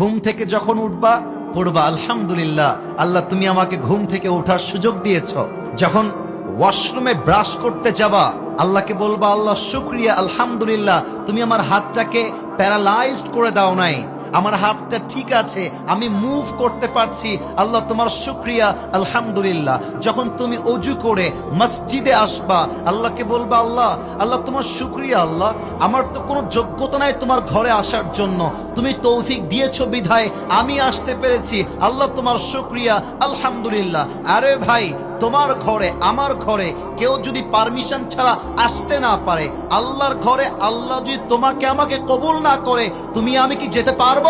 ঘুম থেকে যখন উঠবা, পড়বা, আলহামদুলিল্লাহ, আল্লাহ তুমি আমাকে ঘুম থেকে ওঠার সুযোগ দিয়েছ। যখন ওয়াশরুমে ব্রাশ করতে যাবা, আল্লাহকে বলবা, আল্লাহ, শুক্রিয়া, আলহামদুলিল্লাহ, তুমি আমার হাতটাকে প্যারালাইজড করে দাও নাই। আমার হাতটা ঠিক আছে, আমি মুভ করতে পারছি। আল্লাহ তোমার শুক্রিয়া, আলহামদুলিল্লাহ। যখন তুমি অজু করে মসজিদে আসবা, আল্লাহকে বলবা, আল্লাহ আল্লাহ তোমার শুক্রিয়া, আল্লাহ। আমার তো কোনো যোগ্যতা নাই তোমার ঘরে আসার জন্য। তুমি তৌফিক দিয়েছ বিধায় আমি আসতে পেরেছি। আল্লাহ তোমার শুক্রিয়া, আলহামদুলিল্লাহ। আরে ভাই তোমার ঘরে, আমার ঘরে কেউ যদি পারমিশন ছাড়া আসতে না পারে, আল্লাহর ঘরে আল্লাহ যদি তোমাকে, আমাকে কবুল না করে, তুমি আমি কি যেতে পারব?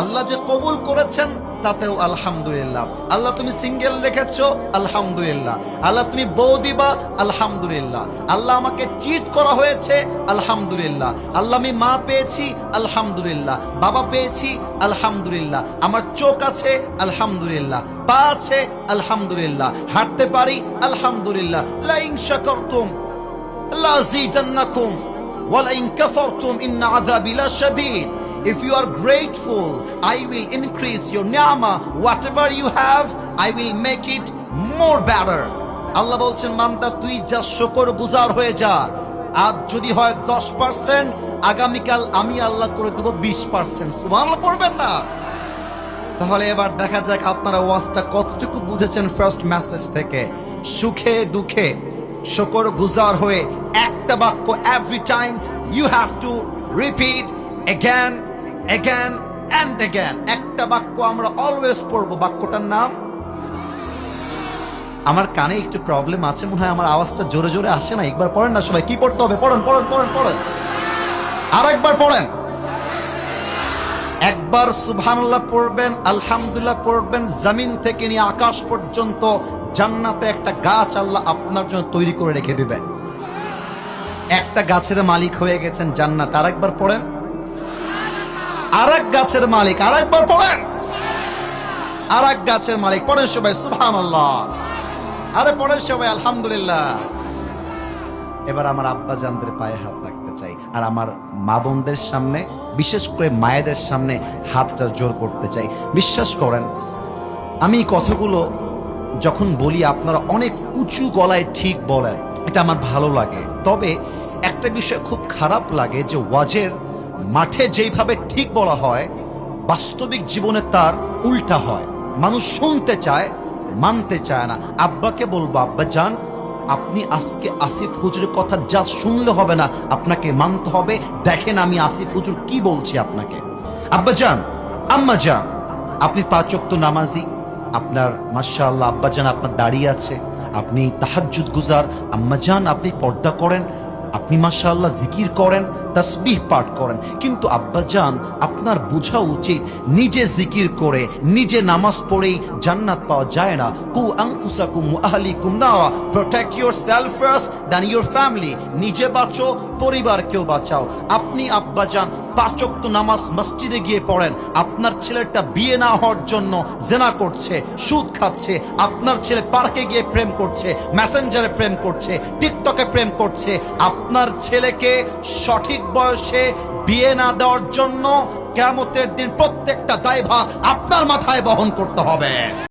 আল্লাহ যে কবুল করেছেন তাতেও আলহামদুলিল্লাহ। আল্লাহ তুমি সিঙ্গেল রেখেছ, আলহামদুলিল্লাহ। আল্লাহ তুমি বউ দিবা, আলহামদুলিল্লাহ। আল্লাহ আমাকে চিট করা হয়েছে, আলহামদুলিল্লাহ। আল্লাহ আমি মা পেয়েছি, আলহামদুলিল্লাহ। বাবা পেয়েছি, আলহামদুলিল্লাহ। আমার চোখ আছে, আলহামদুলিল্লাহ। পা আছে, আলহামদুলিল্লাহ। হাঁটতে পারি, আলহামদুলিল্লাহ। লাইন শাকারতুম লাযিদান্নাকুম ওয়ালাইন কাফারতুম, ইন্না If you are grateful, I will increase your ni'mah. Whatever you have, I will make it more better. আল্লাহ বলছেন মান্দা তুই যা শকর গুজার হয়ে যা। আজ যদি হয় দশ পার্সেন্ট আগামীকাল আমি আল্লাহ করে দেবো বিশ পার্সেন্ট সুবহানাল্লাহ পড়বেন না। তাহলে এবার দেখা যাক আপনারা ওয়াজটা কতটুকু বুঝেছেন ফার্স্ট মেসেজ থেকে। সুখে দুঃখে শকর গুজার হয়ে একটা বাক্য every time you have to repeat again again and again একটা বাক্য আমরা অলওয়েজ পড়ব। বাক্যটার নাম? আমার কানে একটু প্রবলেম আছে, মনে হয় আমার আওয়াজটা জোরে জোরে আসে না। একবার পড়েন না সবাই, কি পড়তে হবে? পড়েন পড়েন পড়েন পড়েন। আর একবার পড়েন। একবার সুবহানাল্লাহ পড়বেন, আলহামদুলিল্লাহ পড়বেন, জমিন থেকে নিয়ে আকাশ পর্যন্ত জান্নাতে একটা গাছ আল্লাহ আপনার জন্য তৈরি করে রেখে দিবেন। একটা গাছের মালিক হয়ে গেছেন জান্নাত। আর একবার পড়েন। আর গাছের মালিক আর একবার পড়েন। আর গাছের মালিক, পড়েন সবাই, সুবহানাল্লাহ। আরে পড়েন সবাই, আলহামদুলিল্লাহ। এবার আমার আব্বা জানদের পায়ে হাত রাখতে চাই। আর আমার মা বোনদের সামনে, বিশেষ করে মায়েদের সামনে হাতটা জোর করতে চাই। বিশ্বাস করেন, আমি কথাগুলো যখন বলি, আপনারা অনেক উঁচু গলায় ঠিক বলেন। এটা আমার ভালো লাগে। তবে একটা বিষয় খুব খারাপ লাগে যে ওয়াজের মাঠে যেইভাবে ঠিক বলা হয়, বাস্তবিক জীবনে তার উল্টা হয়। মানুষ শুনতে চায়, মানতে চায় না। আব্বাকে বলব, আব্বা যান, আপনি আজকে আসিফ হুজুরের কথা যা শুনলে হবে না, আপনাকে মানতে হবে। দেখেন আমি আসিফ হুজুর কি বলছি আপনাকে। আব্বা যান, আম্মা যান, আপনি পাঁচক্ত নামাজি, আপনার, মাশাআল্লাহ, আব্বা যান আপনার দাঁড়িয়ে আছে, আপনি তাহাজ্জুদ গুজার, আম্মা যান, আপনি পর্দা করেন। আপনি মাশাআল্লাহ জিকির করেন, তাসবিহ পাঠ করেন, কিন্তু আব্বা আব্বাজান আপনার বোঝা উচিত নিজে জিকির করে, নিজে নামাজ পড়েই জান্নাত পাওয়া যায় না। কু আংফুসাকুম আহলি কুমনাওয়া protect protect self first than your family নিজে বাঁচো, পরিবারকেও বাঁচাও। আপনি আব্বা আব্বাজান পাঁচক্ত নামাজ মসজিদে গিয়ে পড়েন। আপনার ছেলেটা বিয়ে না হওয়ার জন্য জেনা করছে, সুদ খাচ্ছে। আপনার ছেলে পার্কে গিয়ে প্রেম করছে, মেসেঞ্জারে প্রেম করছে, টিকটকে প্রেম করছে। আপনার ছেলেকে সঠিক বয়সে বিয়ে না দেওয়ার জন্য কেমতের দিন প্রত্যেকটা দায়ভার আপনার মাথায় বহন করতে হবে।